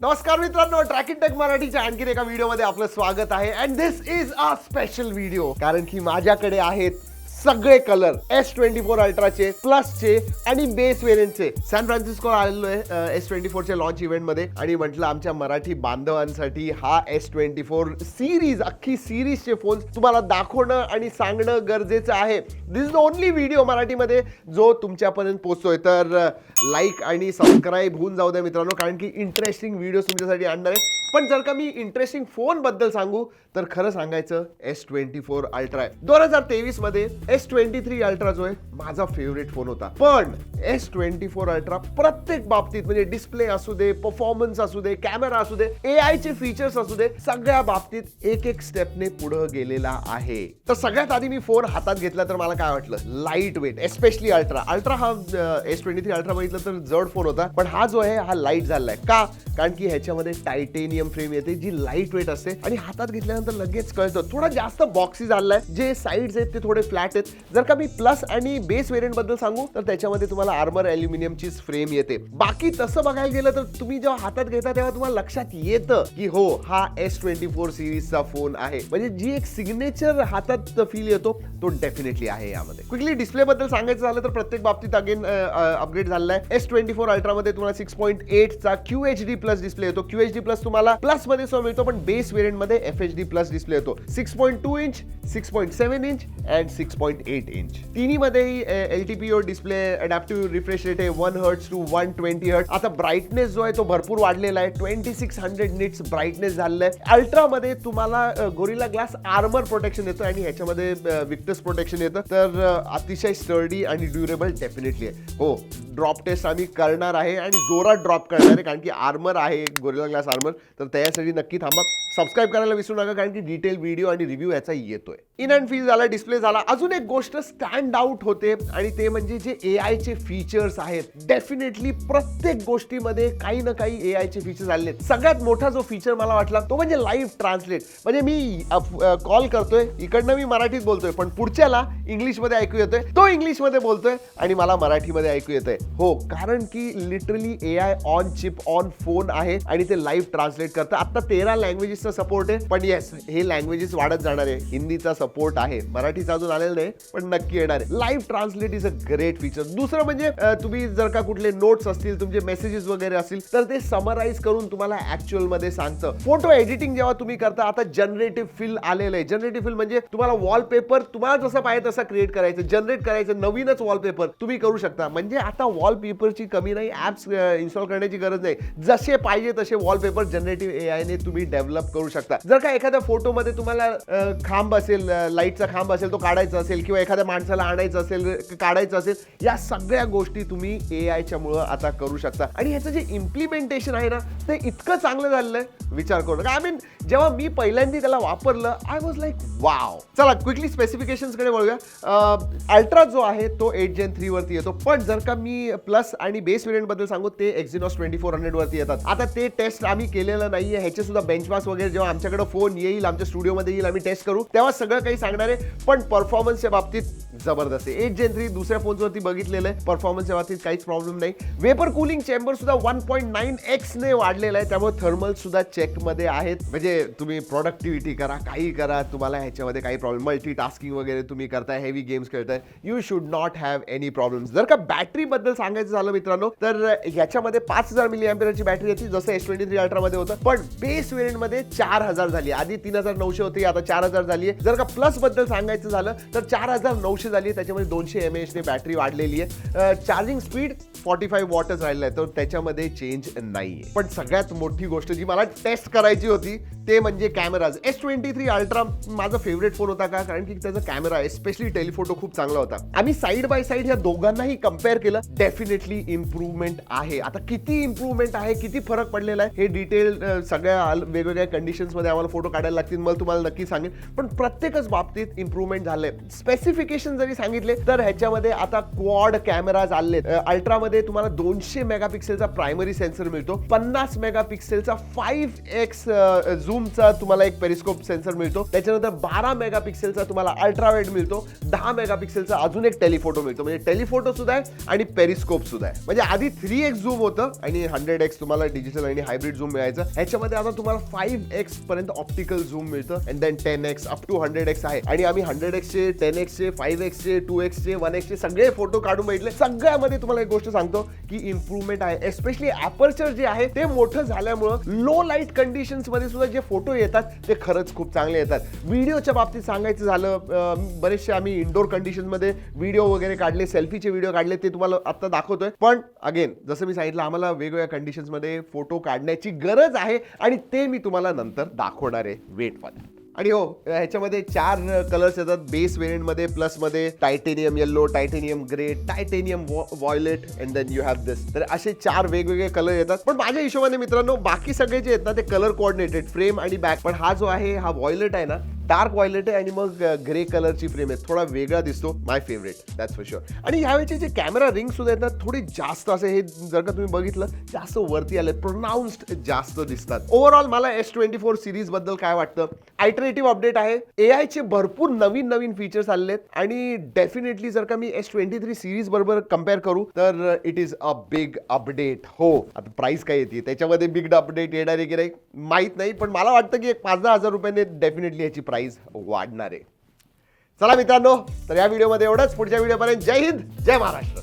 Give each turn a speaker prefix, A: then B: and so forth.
A: नमस्कार मित्रों track in tech Marathi video मे आपलं स्वागत है and this is a special video कारण की माझ्याकडे आहेत सगळे कलर एस ट्वेंटी फोर अल्ट्राचे प्लसचे आणि बेस वेरियंटचे सॅन फ्रान्सिस्को आलेलो आहे एस ट्वेंटी फोरच्या लॉन्च इव्हेंटमध्ये आणि म्हटलं आमच्या मराठी बांधवांसाठी हा एस ट्वेंटी फोर सिरीज अख्खी सिरीजचे फोन तुम्हाला दाखवणं आणि सांगणं गरजेचं आहे. This is the only video मराठीमध्ये जो तुमच्यापर्यंत पोचतोय तर लाईक आणि सबस्क्राईब होऊन जाऊ द्या मित्रांनो कारण की इंटरेस्टिंग व्हिडिओ तुमच्यासाठी आणणार आहे. पण जर का मी इंटरेस्टिंग फोनबद्दल सांगू तर खरं सांगायचं एस ट्वेंटी फोर अल्ट्रा आहे. दोन हजार तेवीसमध्ये एस ट्वेंटी थ्री अल्ट्रा जो आहे माझा फेवरेट फोन होता. पण एस ट्वेंटी फोर अल्ट्रा प्रत्येक बाबतीत म्हणजे डिस्प्ले असू दे परफॉर्मन्स असू दे कॅमेरा असू दे ए चे फीचर्स असू दे सगळ्या बाबतीत एक एक स्टेपने पुढे गेलेला आहे. तर सगळ्यात आधी मी फोन हातात घेतला तर मला काय वाटलं? Light weight especially ultra. Ultra हा एस ट्वेंटी थ्री अल्ट्रा बघितलं तर जड फोन होता पण हा जो आहे हा लाइट झालाय का? कारण की ह्याच्यामध्ये टायटेनियम फ्रेम येते जी लाइट वेट असते. आणि हातात घेतल्यानंतर लगेच कळतं थोडा जास्त बॉक्सी झालाय जे साईड्स आहेत ते थोडे फ्लॅट आहेत. जर का मी प्लस आणि बेस वेरियंट बद्दल सांगू, तर त्याच्यामध्ये तुम्हाला आर्मर अल्युमिनियमचीच फ्रेम येते. बाकी तसं बघायला गेलं तर तुम्ही जेव्हा हातात घेता, तेव्हा तुम्हाला लक्षात येतं की हो, हा एस ट्वेंटी फोर सिरीजचा फ़ोन आहे. म्हणजे जी एक सिग्नेचर हातात फील येतो तो डेफिनेटली आहे यामध्ये. क्विकली डिस्प्ले बद्दल सांगायचं झालं तर प्रत्येक बाबतीत अगेन अपग्रेड झालेला आहे. एस ट्वेंटी फोर अल्ट्रामध्ये तुम्हाला six point एटचा Q H D plus display येतो. क्यू एच डी प्लस तुम्हाला प्लस मध्ये सुद्धा मिळतो, पण बेस वेरियंट मध्ये F H D plus display येतो. Six point two inch six point seven inch and six point eight inch तिन्हीमध्येही L T P display adaptive refresh rate आहे one hertz to one twenty hertz आता brightness जो आहे तो भरपूर वाढलेला आहे. Twenty six hundred nits brightness झालेला आहे. अल्ट्रामध्ये तुम्हाला गोरिला ग्लास आर्मर प्रोटेक्शन आणि ह्याच्यामध्ये विक्टस प्रोटेक्शन येतं. तर अतिशय स्टर्डी आणि ड्युरेबल डेफिनेटली आहे. हो ड्रॉप टेस्ट आम्ही करणार आहे आणि जोरात ड्रॉप करणार आहे. कारण की आर्मर आहे गोरिला ग्लास आर्मर तर त्यासाठी नक्की थांबा. सबस्क्राईब करायला विसरू नका, कारण की डिटेल व्हिडिओ आणि रिव्ह्यू याचा येतोय. इन अँड फील झाला डिस्प्ले झाला. अजून एक गोष्ट स्टँड आउट होते आणि ते म्हणजे जे ए आयचे फीचर्स आहेत डेफिनेटली प्रत्येक गोष्टीमध्ये काही ना काही ए आयचे फीचर्स आले आहेत. सगळ्यात मोठा जो फीचर मला वाटला तो म्हणजे लाईव्ह ट्रान्सलेट म्हणजे मी कॉल करतोय इकडनं मी मराठीत बोलतोय पण पुढच्याला इंग्लिशमध्ये ऐकू येतोय तो इंग्लिशमध्ये बोलतोय आणि मला मराठीमध्ये ऐकू येतंय. हो कारण की literally A I on chip on phone आहे आणि ते लाईव्ह ट्रान्सलेट करतं. आता तेरा लँग्वेजेसचा सपोर्ट आहे पण येस हे लँग्वेजेस वाढत जाणार आहे. हिंदीचा सपोर्ट आहे. मराठीचा अजून आलेला नाही. पण नक्की येणार आहे. Live translate is a great feature दुसरं म्हणजे तुम्ही जर का कुठले नोट्स असतील, तुमचे मेसेजेस वगैरे असतील, तर ते समराईज करून तुम्हाला ऍक्च्युअल मध्ये सांगतं. फ़ोटो एडिटिंग जेव्हा तुम्ही करता, आता जनरेटिव्ह फिल आलेलं आहे. जनरेटिव्ह फिल म्हणजे तुम्हाला वॉलपेपर तुम्हाला जसं पाहिजे तसं क्रिएट करायचं जनरेट करायचं, नवीनच वॉलपेपर तुम्ही करू शकता. म्हणजे आता वॉलपेपरची कमी नाही ऍप्स इन्स्टॉल करण्याची गरज नाही. जसे पाहिजे तसे वॉलपेपर जनरेटिव्ह ए तुम्ही डेव्हलप करू शकता. जर का एखाद्या फोटोमध्ये तुम्हाला खांब असेल लाईटचा खांब असेल तो काढायचा असेल किंवा एखाद्या माणसाला आणायचं असेल काढायचं असेल या सगळ्या गोष्टी तुम्ही ए आयच्या मुळे आता करू शकता. आणि ह्याचं जे इम्प्लिमेंटेशन आहे ना ते इतकं चांगलं झालेलं आहे. विचार करू नका. आय मीन जेव्हा मी पहिल्यांदा त्याला वापरलं आय वॉज लाईक वाव चला क्विकली स्पेसिफिकेशन्सकडे वळूया. अल्ट्रा जो आहे तो एट जेन थ्री वरती येतो. पण जर का मी प्लस आणि बेस वेरियंटबद्दल सांगू ते एक्झिनॉस ट्वेंटी फोर हंड्रेडवरती येतात. आता ते टेस्ट आम्ही केलेलं नाहीये. ह्याचे सुद्धा बेंचमार्क्स वगैरे जेव्हा आमच्याकडे फोन येईल आमच्या स्टुडिओमध्ये येईल आम्ही टेस्ट करू. तेव्हा सगळं काही सांगणार आहे. पण परफॉर्मन्स बाबतीत ज़बरदस्त. आहे एट जेन थ्री दुसऱ्या फोनवरती बघितलेलं आहे. परफॉर्मन्सच्या बाबतीत काहीच प्रॉब्लेम नाही. वेपर कूलिंग चेंबर सुद्धा वन पॉईंट नाईन एक्स ने वाढलेला आहे. त्यामुळे थर्मल सुद्धा चेक मध्ये आहेत. म्हणजे तुम्ही प्रोडक्टिव्हिटी करा, काही करा. तुम्हाला ह्याच्यामध्ये काही प्रॉब्लेम मल्टी टास्किंग वगैरे तुम्ही करताय heavy games खेळताय. You should not have any problem जर का बॅटरी बद्दल सांगायचं झालं मित्रांनो, तर ह्याच्यामध्ये पाच हज़ार मिली अँपियरची बॅटरी येते, जसं एस ट्वेंटी थ्री अल्ट्रा मध्ये होतं. पण बेस वेरियंट मध्ये चार हज़ार झाली. आधी तीन हज़ार नऊशे होती, आता चार हज़ार झाली जर का प्लस बद्दल सांगायचं झालं, तर चार हज़ार नऊशे झाली आहे, त्याच्यामध्ये दोनशे एम एच ने बॅटरी वाढलेली आहे. चार्जिंग स्पीड फॉर्टी फाईव्ह वॉटच राहिलं आहे, तर त्याच्यामध्ये चेंज नाहीये. पण सगळ्यात मोठी गोष्ट जी मला टेस्ट करायची होती, ते म्हणजे cameras S twenty three ultra माझा फेवरेट फ़ोन होता का? कारण की त्याचा कॅमेरा एस्पेशली टेलिफोटो खूप चांगला होता. आम्ही साईड बाय साईड ह्या दोघांनाही कम्पेअर केलं. डेफिनेटली इम्प्रूव्हमेंट आहे. आता किती इम्प्रूव्हमेंट आहे, किती फरक पडलेला आहे, हे डिटेल सगळ्या वेगवेगळ्या कंडिशन्स मध्ये आम्हाला फ़ोटो काढायला लागतील, मला तुम्हाला नक्की सांगेन. पण प्रत्येकच बाबतीत इम्प्रूव्हमेंट झालंय. स्पेसिफिकेशन जरी सांगितले, तर ह्याच्यामध्ये आता क्वाड कॅमेराज आलेत. अल्ट्रामध्ये तुम्हाला दोनशे मेगापिक्सेलचा प्रायमरी सेन्सर मिळतो. पन्नास मेगापिक्सेलचा फाईव्ह एक्स झूमचा तुम्हाला एक पेरिस्कोप सेन्सर मिळतो. त्याच्यानंतर बारा मेगापिक्सेलचा तुम्हाला अल्ट्रावेट मिळतो. दहा मेगापिक्सेलचा अजून एक टेलिफोटो मिळतो. म्हणजे टेलिफोटो सुद्धा आहे आणि पेरिस्कोप सुद्धा आहे. म्हणजे आधी थ्री एक्स झूम होतं आणि हंड्रेड एक्स तुम्हाला डिजिटल आणि हायब्रिड झूम मिळायचं. ह्याच्यामध्ये आता तुम्हाला फाईव्ह एक्स पर्यंत ऑप्टिकल झूम मिळतं. And then ten X up to hundred X आहे. आणि आम्ही हंड्रेड एक्सचे टेन एक्सचे फाईव्ह एक्सचे टू एक्सचे वन एक्सचे सगळे फोटो काढून बघितले. सगळ्यामध्ये तुम्हाला एक गोष्ट सांगतो की इम्प्रूव्हमेंट आहे. एस्पेशली अपर्चर जे आहे ते मोठं झाल्यामुळं लो लाइट कंडिशन्समध्ये सुद्धा जे फोटो येतात ते खरंच खूप चांगले येतात. व्हिडिओच्या बाबतीत सांगायचं झालं बरेचसे आम्ही इंडोर कंडिशनमध्ये व्हिडिओ वगैरे काढले सेल्फीचे व्हिडिओ काढले ते तुम्हाला आता दाखवतोय. पण अगेन जसं मी सांगितलं आम्हाला वेगवेगळ्या कंडिशन्समध्ये फोटो काढण्याची गरज आहे आणि ते मी तुम्हाला नंतर दाखवणार आहे. वेटमध्ये आणि हो ह्याच्यामध्ये चार कलर्स येतात. बेस व्हेरियंटमध्ये प्लसमध्ये titanium yellow titanium grey titanium violet and then you have this तर असे चार वेगवेगळे कलर येतात. पण माझ्या हिशोबाने मित्रांनो बाकी सगळे जे आहेत ना ते कलर कोऑर्डिनेटेड फ्रेम आणि बॅक पण हा जो आहे हा वॉयलेट आहे ना डार्क वॉयलेट आहे आणि मग ग्रे कलरची फ्रेम आहे थोडा वेगळा दिसतो. My favourite that's for sure आणि ह्यावेळेचे जे कॅमेरा रिंग सुद्धा आहेत ना, थोडे जास्त असे हे जर का तुम्ही बघितलं, जास्त वरती आले प्रोनाऊन्स्ड जास्त दिसतात. ओव्हरऑल मला एस ट्वेंटी फोर सिरीज बद्दल काय वाटतं? आयटरेटिव्ह अपडेट आहे. ए चे भरपूर नवीन नवीन फीचर्स आलेले आहेत. आणि डेफिनेटली जर का मी एस ट्वेंटी थ्री सिरीज बरोबर कम्पेअर करू, तर it is a big update हो. आता प्राइस काय येते? त्याच्यामध्ये बिग अपडेट येणार आहे की नाही? माहीत नाही. पण मला वाटतं की एक पाच दहा हज़ार रुपयाने डेफिनेटली याची प्राइस वाढणार आहे. चला मित्रांनो तर या व्हिडिओमध्ये एवढंच. पुढच्या व्हिडिओपर्यंत जय हिंद जय महाराष्ट्र.